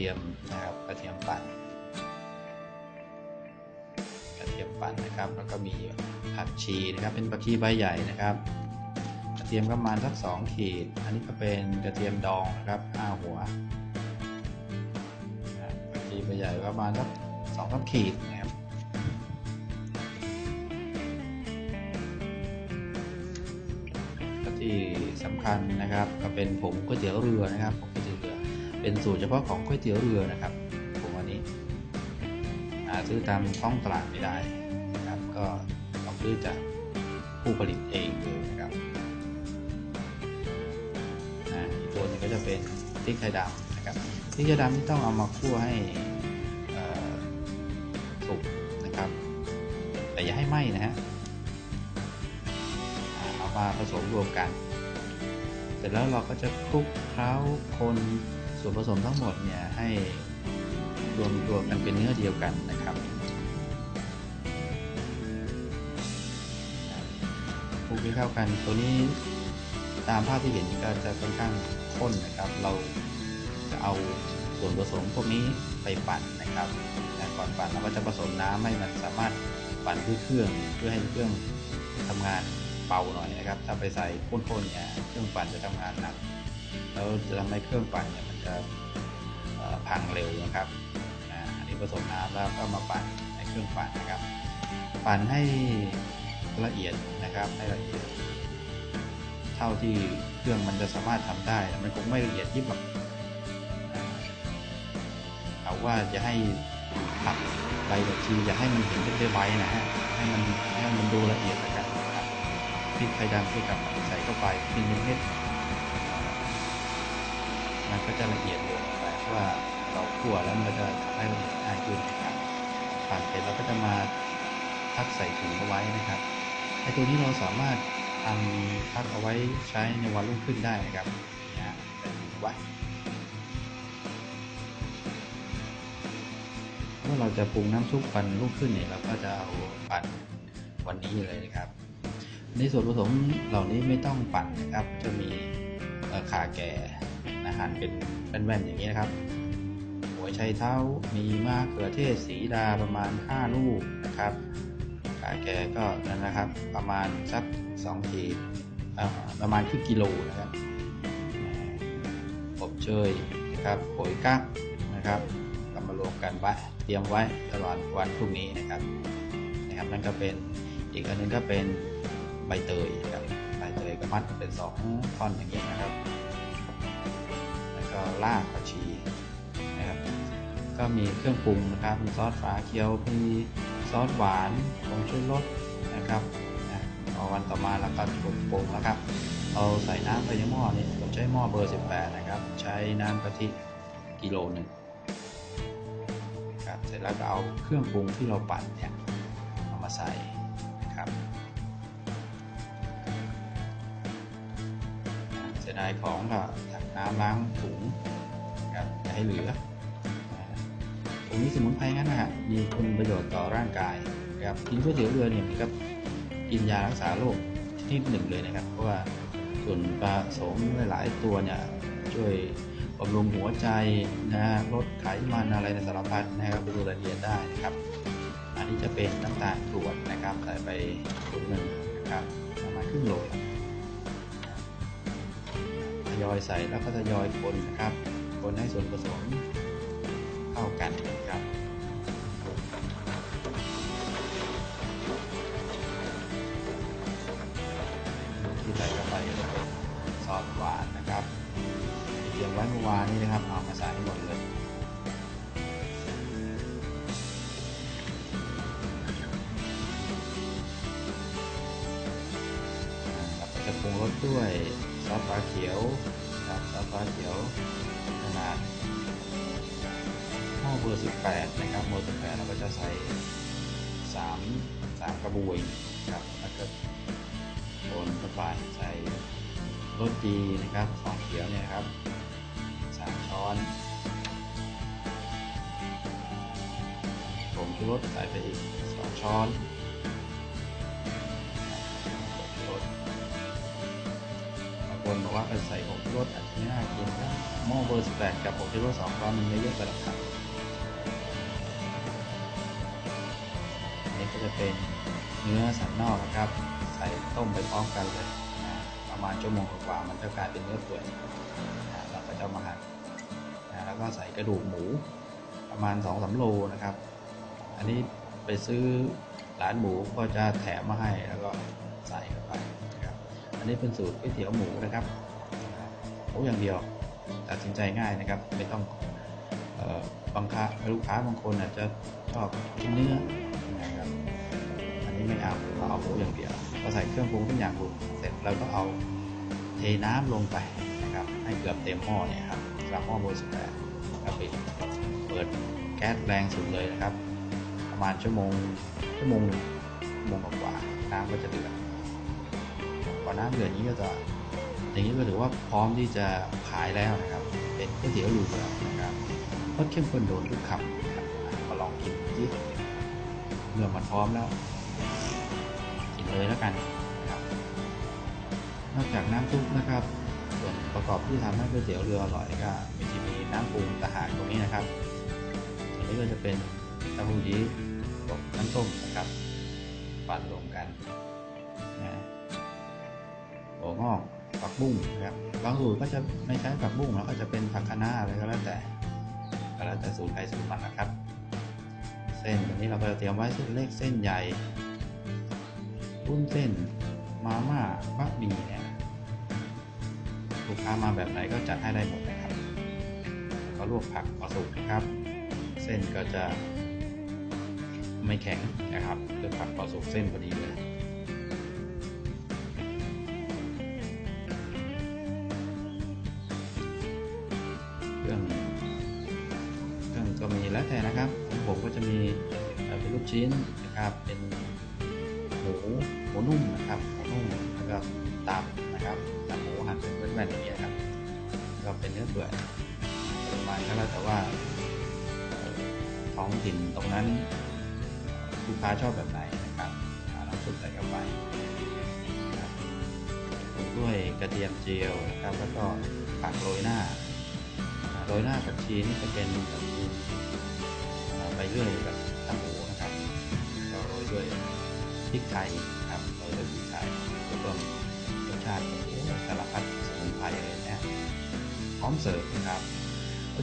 ทียมนะครับกระเทียมปั่นกระเทียมปั่นนะครับ แล้วก็มีผักชีนะครับ เป็นผักชีใบใหญ่นะครับ กระเทียมก็ประมาณสักสองขีด อันนี้ก็เป็นกระเทียมดองนะครับห้าหัวผักชีใบใหญ่ประมาณสักสองสามขีดนะครับที่สำคัญนะครับ ก็เป็นผงก๋วยเตี๋ยวเรือนะครับผงก๋วยเตี๋ยวเรือ เป็นสูตรเฉพาะของก๋วยเตี๋ยวเรือนะครับผงอันนี้หาซื้อตามท้องตลาดไม่ได้นะครับ ก็ต้องซื้อจากผู้ผลิตเองเลยนะครับอีกตัวนึงก็จะเป็นพริกไทยดำนะครับพริกไทยดำที่ต้องเอามาคั่วให้สุกนะครับ แต่อย่าให้ไหม้นะฮะเอามาผสมรวมกัน เสร็จแล้วเราก็จะคลุกเคล้าคน ส่วนผสมทั้งหมดเนี่ยให้รวมตัวกันเป็นเนื้อเดียวกันนะครับคลุกให้เข้ากันตัวนี้ตามภาพที่เห็นก็จะค่อนข้างข้นนะครับ เราจะเอาส่วนผสมพวกนี้ไปปั่นนะครับก่อนปั่นเราก็จะผสมน้ำให้มันสามารถปั่นด้วยเครื่องเพื่อให้เครื่องทำงานเบาหน่อยนะครับ ถ้าไปใส่ข้นๆเนี่ยเครื่องปั่นจะทำงานหนัก แล้วจะทำให้เครื่องปั่นเนี่ยมันจะพังเร็วนะครับอันนี้ผสมน้ำแล้วก็มาปั่นในเครื่องปั่นนะครับ ปั่นให้ละเอียดนะครับให้ละเอียด เท่าที่เครื่องมันจะสามารถทำได้ มันคงไม่ละเอียดยิบหรอกเอาว่าจะให้ผักใบแบบชีจะให้มันเห็นเป็นใบนะฮะให้มันให้มันดูละเอียดนะครับพริกไทยดำที่กับใส่เข้าไปเป็นเม็ด มันก็จะละเอียดลงแต่ว่าเราคั่วแล้วมันจะทำให้ละเอียดง่ายขึ้นนะครับผ่านไปเราก็จะมาพักใส่ถุงเอาไว้นะครับไอตัวนี้เราสามารถทำพักเอาไว้ใช้ในวันรุ่งขึ้นได้นะครับนะใส่ถุงไว้เมื่อเราจะปรุงน้ำซุปวันรุ่งขึ้นเนี่ยเราก็จะเอาปั่นวันนี้เลยนะครับ ในส่วนผสมเหล่านี้ไม่ต้องปั่นนะครับ จะมีขาแก่ อาหารเป็นแว่นๆอย่างนี้นะครับ หัวไชเท้ามีมะเขือเทศสีดาประมาณ 5 ลูกนะครับขาแกก็นั่นนะครับ ประมาณสัก2ขีดประมาณครึ่งกิโลนะครับอบเชยนะครับโอยกั๊กนะครับก็มารวมกันไว้เตรียมไว้ตลอดวันพรุ่งนี้นะครับนะครับนั่นก็เป็นอีกอันนึงก็เป็นใบเตยครับใบเตยก็มัดเป็นสองท่อนอย่างนี้นะครับ ล้วก็ลากผักชีนะครับ ก็มีเครื่องปรุงนะครับ มีซอสฝาเขียว มีซอสหวานผงชูรสนะครับพอวันต่อมาเราก็ปรุงปรุงแล้วครับ เราใส่น้ำไปในหม้อนี่ผมใช้หม้อเบอร์ 18 นะครับ ใช้น้ำกะทิกิโลหนึ่งครับ เสร็จแล้วก็เอาเครื่องปรุงที่เราปั่นเนี่ยเอามาใส่นะครับเสียดายของก็ตัก น้ำล้างถุงครับให้เหลือตรงนี้สมุนไพรงั้นนะฮะมีคุณประโยชน์ต่อร่างกายครับกินก๋วยเตี๋ยวเรือเนี่ยมันก็กินยารักษาโรคชนิดหนึ่งเลยนะครับ เพราะว่าส่วนผสมหลาย ๆ ตัวเนี่ยช่วยบำรุงหัวใจนะลดไขมันอะไรในสารพัดนะครับดูละเอียดได้นะครับ อันนี้จะเป็นน้ำตาลกรวดนะครับใส่ไปถุงหนึ่งนะครับประมาณครึ่งโล ยอยใส่แล้วก็ทยอยคนนะครับ คนให้ส่วนผสมเข้ากันนะครับที่ใส่เข้าไปก็จะเป็นซอสหวานนะครับเตรียมไว้เมื่อวานนี้นะครับเอามาใส่ให้หมดเลยจะปรุงรสด้วย ซอสฟ้าเขียวครับซอสฟ้าเขียวขนาดหม้อเบอร์18นะครับเบอร์18เราก็จะใส่3 3กระบวยครับแล้วก็โคนเข้าไปใส่รสดีนะครับของเขียวเนี่ยครับ3ช้อนผงชูรสใส่ไปอีก2ช้อน คนบอกว่าใส่ผงชูรสอาจจะไม่น่ากินนะหม้อเบอร์18กับผมคิดว่า2ร้อนมันไม่เยอะไปหรอกครับอันนี้ก็จะเป็นเนื้อสันนอกนะครับ ใส่ต้มไปพร้อมกันเลยนะประมาณชั่วโมงกว่ามันจะกลายเป็นเนื้อเปื่อยนะเราก็จะเอามาหั่นนะแล้วก็ใส่กระดูกหมูประมาณ2-3สาโลนะครับ อันนี้ไปซื้อร้านหมูก็จะแถมมาให้แล้วก็ใส่ อันนี้เป็นสูตรก๋วยเตี๋ยวหมูนะครับหมูอย่างเดียวตัดสินใจง่ายนะครับ ไม่ต้องออบางค้าลูกค้าบางคนอาจจะชอบกินเนื้อนะครับ อันนี้ไม่เอาเราเอาหมูอย่างเดียวก็ใส่เครื่องปรุงทุกอย่างปรุงเสร็จแล้วก็เอาเทน้ำลงไปนะครับ ให้เกือบเต็มหม้อเนี่ยครับกลับหม้อเบอร์สิบแปดก็ปิดเปิดแก๊สแรงสุดเลยนะครับ ประมาณชั่วโมงชั่วโมงหนึ่งชั่วโมงกว่าน้ำก็จะเดือด พอน้ำเดือดอย่างนี้ก็จะ อย่างนี้ก็ถือว่าพร้อมที่จะขายแล้วนะครับ เป็นก๋วยเตี๋ยวลูเรือนะครับรสเข้มข้นโดนทุกคำนะครับมาลองกินที่เมื่อมันพร้อมแล้วกินเลยแล้วกันนะครับ นอกจากน้ำซุปนะครับส่วนประกอบที่ทำให้ก๋วยเตี๋ยวเรืออร่อยก็มีที่มีน้ำปรุงต่างหากตรงนี้นะครับอันนี้ก็จะเป็นต้าหู้ยี้กับน้ำส้มนะครับปั่นรวมกันนะ หัวงอกผักบุ้งนะครับบางสูตรก็จะไม่ใช้ผักบุ้งแล้วก็จะเป็นผักคะน้าอะไรก็แล้วแต่ก็แล้วแต่สูตรใครสูตรมันนะครับ เส้นวันนี้เราก็จะเตรียมไว้เส้นเล็กเส้นใหญ่วุ้นเส้นมาม่าบะหมี่เนี่ยลูกค้ามาแบบไหนก็จัดให้ได้หมดนะครับก็ลวกผักพอสุกนะครับ เส้นก็จะไม่แข็งนะครับเลือกผักพอสุกเส้นพอดีเลย ก็มีแล้วแต่นะครับของผมก็จะมีเป็นลูกชิ้นนะครับเป็นหมูหมูนุ่มนะครับหมูนุ่มแล้วก็ตับนะครับตับหมูหั่นเป็นแว่นๆอย่างเงี้ยครับก็เป็นเนื้อเปื่อยปริมาณก็แล้วแต่ว่าท้องถิ่นตรงนั้นลูกค้าชอบแบบไหนนะครับเอาน้ำซุปใส่เข้าไปด้วยกระเทียมเจียวนะครับ แล้วก็ผักโรยหน้า โรยหน้าผักชีนี่จะเป็นผักชีอ่าใบเรื่อยแบบตับหมูนะครับโรยด้วยพริกไทยครับโรยด้วยพริกไทยเพื่อเพิ่มรสชาติโอ้โหสารพัดสมุนไพรเลยนะพร้อมเสิร์ฟนะครับ